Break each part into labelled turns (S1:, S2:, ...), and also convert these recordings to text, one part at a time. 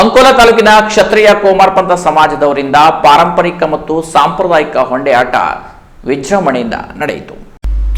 S1: ಅಂಕೋಲ ತಾಲೂಕಿನ ಕ್ಷತ್ರಿಯ ಕೋಮಾರ್ ಪಂಥ ಸಮಾಜದವರಿಂದ ಪಾರಂಪರಿಕ ಮತ್ತು ಸಾಂಪ್ರದಾಯಿಕ ಹೊಂಡೆ ಆಟ ವಿಜೃಂಭಣೆಯಿಂದ ನಡೆಯಿತು.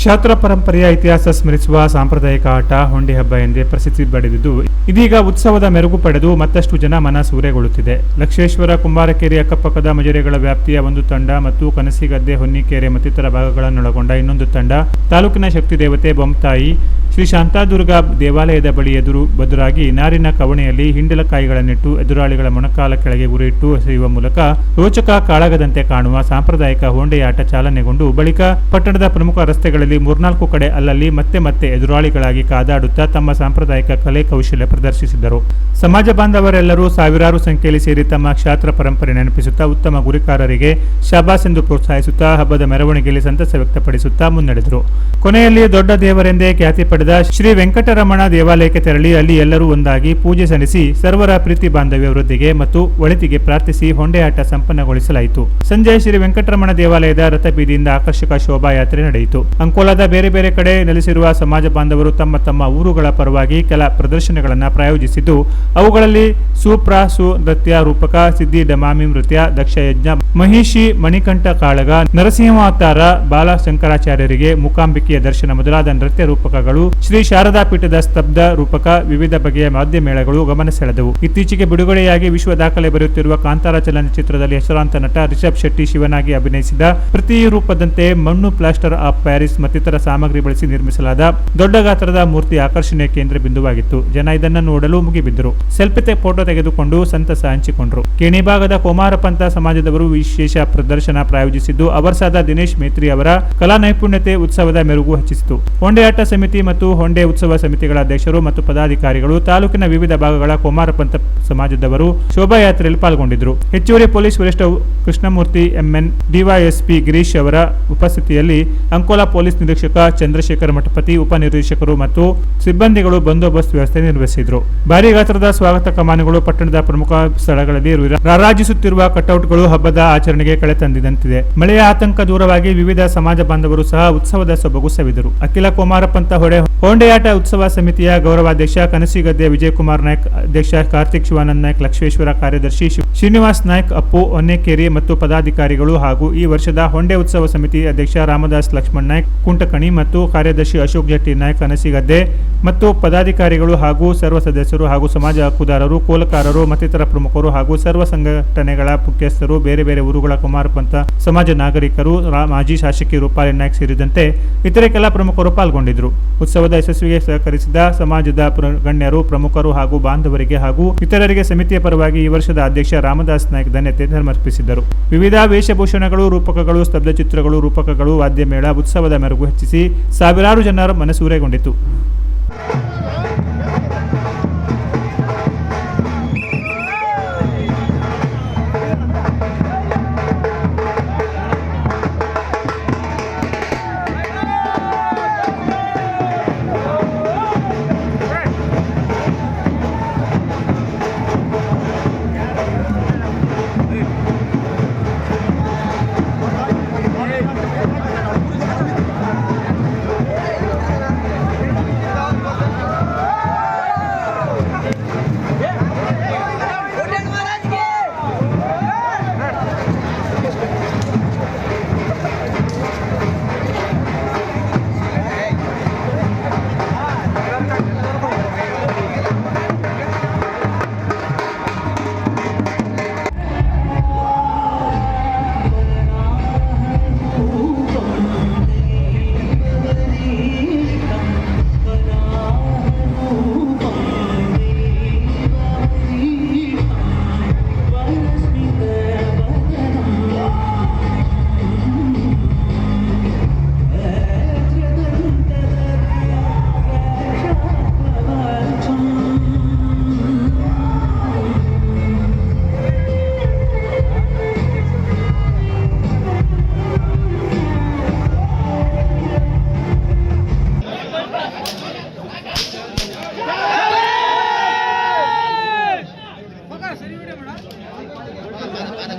S2: ಕ್ಷಾತ್ರ ಪರಂಪರೆಯ ಇತಿಹಾಸ ಸ್ಮರಿಸುವ ಸಾಂಪ್ರದಾಯಿಕ ಆಟ ಹೊಂಡಿ ಹಬ್ಬ ಎಂದೇ ಪ್ರಸಿದ್ಧಿ ಪಡೆದಿದ್ದು, ಇದೀಗ ಉತ್ಸವದ ಮೆರುಗು ಪಡೆದು ಮತ್ತಷ್ಟು ಜನ ಮನ ಸೂರೆಗೊಳ್ಳುತ್ತಿದೆ. ಲಕ್ಷೇಶ್ವರ, ಕುಂಬಾರಕೆರೆ ಅಕ್ಕಪಕ್ಕದ ಮಜರೆಗಳ ವ್ಯಾಪ್ತಿಯ ಒಂದು ತಂಡ ಮತ್ತು ಕನಸಿಗದ್ದೆ ಹೊನ್ನಿಕೆರೆ ಮತ್ತಿತರ ಭಾಗಗಳನ್ನೊಳಗೊಂಡ ಇನ್ನೊಂದು ತಂಡ, ತಾಲೂಕಿನ ಶಕ್ತಿ ದೇವತೆ ಬೊಮ್ತಾಯಿ, ಶ್ರೀ ಶಾಂತಾದುರ್ಗ ದೇವಾಲಯದ ಬಳಿ ಎದುರು ಬದುರಾಗಿ ನಾರಿನ ಕವಣೆಯಲ್ಲಿ ಹಿಂಡಲಕಾಯಿಗಳನ್ನಿಟ್ಟು ಎದುರಾಳಿಗಳ ಮೊಣಕಾಲ ಕೆಳಗೆ ಗುರಿಯಿಟ್ಟು ಎಸೆಯುವ ಮೂಲಕ ರೋಚಕ ಕಾಳಗದಂತೆ ಕಾಣುವ ಸಾಂಪ್ರದಾಯಿಕ ಹೊಂಡೆಯಾಟ ಚಾಲನೆಗೊಂಡು ಬಳಿಕ ಪಟ್ಟಣದ ಪ್ರಮುಖ ರಸ್ತೆಗಳಲ್ಲಿ ಮೂರ್ನಾಲ್ಕು ಕಡೆ ಅಲ್ಲಲ್ಲಿ ಮತ್ತೆ ಮತ್ತೆ ಎದುರಾಳಿಗಳಾಗಿ ಕಾದಾಡುತ್ತಾ ತಮ್ಮ ಸಾಂಪ್ರದಾಯಿಕ ಕಲೆ ಕೌಶಲ್ಯ ಪ್ರದರ್ಶಿಸಿದರು ಸಮಾಜ ಬಾಂಧವರೆಲ್ಲರೂ ಸಾವಿರಾರು ಸಂಖ್ಯೆಯಲ್ಲಿ ಸೇರಿ ತಮ್ಮ ಕ್ಷಾತ್ರ ಪರಂಪರೆ ನೆನಪಿಸುತ್ತಾ ಉತ್ತಮ ಗುರಿಕಾರರಿಗೆ ಶಬಾಸ್ ಎಂದು ಪ್ರೋತ್ಸಾಹಿಸುತ್ತಾ ಹಬ್ಬದ ಮೆರವಣಿಗೆಯಲ್ಲಿ ಸಂತಸ ವ್ಯಕ್ತಪಡಿಸುತ್ತಾ ಮುನ್ನಡೆದರು. ಕೊನೆಯಲ್ಲಿ ದೊಡ್ಡ ದೇವರೆಂದೇ ಖ್ಯಾತಿ ಪಡೆದ ಶ್ರೀ ವೆಂಕಟರಮಣ ದೇವಾಲಯಕ್ಕೆ ತೆರಳಿ ಅಲ್ಲಿ ಎಲ್ಲರೂ ಒಂದಾಗಿ ಪೂಜೆ ಸಲ್ಲಿಸಿ ಸರ್ವರ ಪ್ರೀತಿ ಬಾಂಧವ್ಯ ವೃದ್ಧಿಗೆ ಮತ್ತು ಒಳಿತಿಗೆ ಪ್ರಾರ್ಥಿಸಿ ಹೊಂಡೆಯಾಟ ಸಂಪನ್ನಗೊಳಿಸಲಾಯಿತು. ಸಂಜೆ ಶ್ರೀ ವೆಂಕಟರಮಣ ದೇವಾಲಯದ ರಥಬೀದಿಯಿಂದ ಆಕರ್ಷಕ ಶೋಭಾಯಾತ್ರೆ ನಡೆಯಿತು. ಅಂಕೋಲಾದ ಬೇರೆ ಬೇರೆ ಕಡೆ ನೆಲೆಸಿರುವ ಸಮಾಜ ಬಾಂಧವರು ತಮ್ಮ ತಮ್ಮ ಊರುಗಳ ಪರವಾಗಿ ಕೆಲ ಪ್ರದರ್ಶನಗಳನ್ನು ಪ್ರಾಯೋಜಿಸಿದ್ದು, ಅವುಗಳಲ್ಲಿ ಸುಪ್ರಾ ಸು ನೃತ್ಯ ರೂಪಕ, ಸಿದ್ಧಿ, ಡಮಾಮಿ ನೃತ್ಯ ದಕ್ಷ ಯಜ್ಞ ಮಹಿಷಿ, ಮಣಿಕಂಠ ಕಾಳಗ ನರಸಿಂಹಾವತಾರ ಬಾಲ ಶಂಕರಾಚಾರ್ಯರಿಗೆ ಮೂಕಾಂಬಿಕೆಯ ದರ್ಶನ ಮೊದಲಾದ ನೃತ್ಯ ರೂಪಕಗಳು, ಶ್ರೀ ಶಾರದಾ ಪೀಠದ ಸ್ತಬ್ಧ ರೂಪಕ, ವಿವಿಧ ಬಗೆಯ ಮಾಧ್ಯಮೇಳಗಳು ಗಮನ ಸೆಳೆದವು. ಇತ್ತೀಚೆಗೆ ಬಿಡುಗಡೆಯಾಗಿ ವಿಶ್ವ ದಾಖಲೆ ಬರೆಯುತ್ತಿರುವ ಕಾಂತಾರ ಚಲನಚಿತ್ರದಲ್ಲಿ ಹೆಸರಾಂತ ನಟ ರಿಷಬ್ ಶೆಟ್ಟಿ ಶಿವನಾಗಿ ಅಭಿನಯಿಸಿದ ಪ್ರತಿ ರೂಪದಂತೆ ಮಣ್ಣು ಪ್ಲಾಸ್ಟರ್ ಆಫ್ ಪ್ಯಾರಿಸ್ ಮತ್ತಿತರ ಸಾಮಗ್ರಿ ಬಳಸಿ ನಿರ್ಮಿಸಲಾದ ದೊಡ್ಡ ಗಾತ್ರದ ಮೂರ್ತಿ ಆಕರ್ಷಣೆಯ ಕೇಂದ್ರ ಬಿಂದುವಾಗಿತ್ತು. ಜನ ಇದನ್ನು ನೋಡಲು ಮುಗಿಬಿದ್ದರು. ಸೆಲ್ಫಿತೆ ಫೋಟೋ ತೆಗೆದುಕೊಂಡು ಸಂತಸ ಹಂಚಿಕೊಂಡರು. ಕೇಣಿ ಭಾಗದ ಕುಮಾರಪಂಥ ಸಮಾಜದವರು ವಿಶೇಷ ಪ್ರದರ್ಶನ ಪ್ರಾಯೋಜಿಸಿದ್ದು, ಅವರ್ಸಾದ ದಿನೇಶ್ ಮೇತ್ರಿ ಅವರ ಕಲಾ ನೈಪುಣ್ಯತೆ ಉತ್ಸವದ ಮೆರುಗು ಹೆಚ್ಚಿಸಿತು. ಹೊಂಡೆಯಾಟ ಸಮಿತಿ ಮತ್ತು ಹೊಂಡೆ ಉತ್ಸವ ಸಮಿತಿಗಳ ಅಧ್ಯಕ್ಷರು ಮತ್ತು ಪದಾಧಿಕಾರಿಗಳು ತಾಲೂಕಿನ ವಿವಿಧ ಭಾಗಗಳ ಕುಮಾರಪಂಥ ಸಮಾಜದವರು ಶೋಭಾಯಾತ್ರೆಯಲ್ಲಿ ಪಾಲ್ಗೊಂಡಿದ್ದರು. ಹೆಚ್ಚುವರಿ ಪೊಲೀಸ್ ವರಿಷ್ಠ ಕೃಷ್ಣಮೂರ್ತಿ ಎಂಎನ್ ಡಿವೈಎಸ್ಪಿ ಗಿರೀಶ್ ಅವರ ಉಪಸ್ಥಿತಿಯಲ್ಲಿ ಅಂಕೋಲಾ ಪೊಲೀಸ್ ನಿರೀಕ್ಷಕ ಚಂದ್ರಶೇಖರ್ ಮಠಪತಿ ಉಪನಿರೀಕ್ಷಕರು ಮತ್ತು ಸಿಬ್ಬಂದಿಗಳು ಬಂದೋಬಸ್ತ್ ವ್ಯವಸ್ಥೆ ನಿರ್ವಹಿಸಿದರು. ಭಾರಿ ಗಾತ್ರದ ಸ್ವಾಗತ ಕಮಾನುಗಳು ಪಟ್ಟಣದ ಪ್ರಮುಖ ಸ್ಥಳಗಳಲ್ಲಿ ರಾರಾಜಿಸುತ್ತಿರುವ ಕಟೌಟ್ಗಳು ಹಬ್ಬದ ಆಚರಣೆಗೆ ಕಳೆ ತಂದಿದಂತಿದೆ. ಮಳೆಯ ಆತಂಕ ದೂರವಾಗಿ ವಿವಿಧ ಸಮಾಜ ಬಾಂಧವರು ಸಹ ಉತ್ಸವದ ಸೊಬಗು ಸವಿದರು. ಅಖಿಲ ಕುಮಾರಪ್ಪಂತ ಹೊಡೆ ಹೊಂಡೆಯಾಟ ಉತ್ಸವ ಸಮಿತಿಯ ಗೌರವಾಧ್ಯಕ್ಷ ಕನಸಿಗದ್ದೆ ವಿಜಯಕುಮಾರ್ ನಾಯ್ಕ್, ಅಧ್ಯಕ್ಷ ಕಾರ್ತಿಕ್ ಶಿವಾನಂದ್ ನಾಯ್ಕ್, ಲಕ್ಷ್ಮೇಶ್ವರ ಕಾರ್ಯದರ್ಶಿ ಶ್ರೀನಿವಾಸ್ ನಾಯ್ಕ್, ಅಪ್ಪು ಹೊನ್ನೇಕೇರಿ ಮತ್ತು ಪದಾಧಿಕಾರಿಗಳು ಹಾಗೂ ಈ ವರ್ಷದ ಹೊಂಡೆ ಉತ್ಸವ ಸಮಿತಿ ಅಧ್ಯಕ್ಷ ರಾಮದಾಸ್ ಲಕ್ಷ್ಮಣ್ ನಾಯ್ಕ್ ಕುಂಟಕಣಿ ಮತ್ತು ಕಾರ್ಯದರ್ಶಿ ಅಶೋಕ್ ಜಟ್ಟಿ, ನಾಯಕ ನಸಿಗದ್ದೆ ಮತ್ತು ಪದಾಧಿಕಾರಿಗಳು ಹಾಗೂ ಸರ್ವ ಸದಸ್ಯರು ಹಾಗೂ ಸಮಾಜ ಹಕ್ಕುದಾರರು, ಕೋಲಕಾರರು, ಮತ್ತಿತರ ಪ್ರಮುಖರು ಹಾಗೂ ಸರ್ವ ಸಂಘಟನೆಗಳ ಮುಖ್ಯಸ್ಥರು, ಬೇರೆ ಬೇರೆ ಊರುಗಳ ಕುಮಾರ ಪಂಥ ಸಮಾಜ ನಾಗರಿಕರು ಮಾಜಿ ಶಾಸಕಿ ರೂಪಾಲಿ ನಾಯ್ಕ್ ಸೇರಿದಂತೆ ಇತರೆ ಕೆಲ ಪ್ರಮುಖರು ಪಾಲ್ಗೊಂಡಿದ್ದರು. ಉತ್ಸವದ ಯಶಸ್ವಿಗೆ ಸಹಕರಿಸಿದ ಸಮಾಜದ ಗಣ್ಯರು, ಪ್ರಮುಖರು ಹಾಗೂ ಬಾಂಧವರಿಗೆ ಹಾಗೂ ಇತರರಿಗೆ ಸಮಿತಿಯ ಪರವಾಗಿ ಈ ವರ್ಷದ ಅಧ್ಯಕ್ಷ ರಾಮದಾಸ್ ನಾಯ್ಕ್ ಧನ್ಯತೆ ಸಮರ್ಪಿಸಿದರು. ವಿವಿಧ ವೇಷಭೂಷಣಗಳು, ರೂಪಕಗಳು ಸ್ತಬ್ಧ ಚಿತ್ರಗಳು ರೂಪಕಗಳು ವಾದ್ಯ ಮೇಳ ಉತ್ಸವದ ಮೆರುಗು ಹೆಚ್ಚಿಸಿ ಸಾವಿರಾರು ಜನರ ಮನಸೂರೆಗೊಂಡಿತು.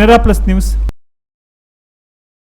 S2: Nera Plus News.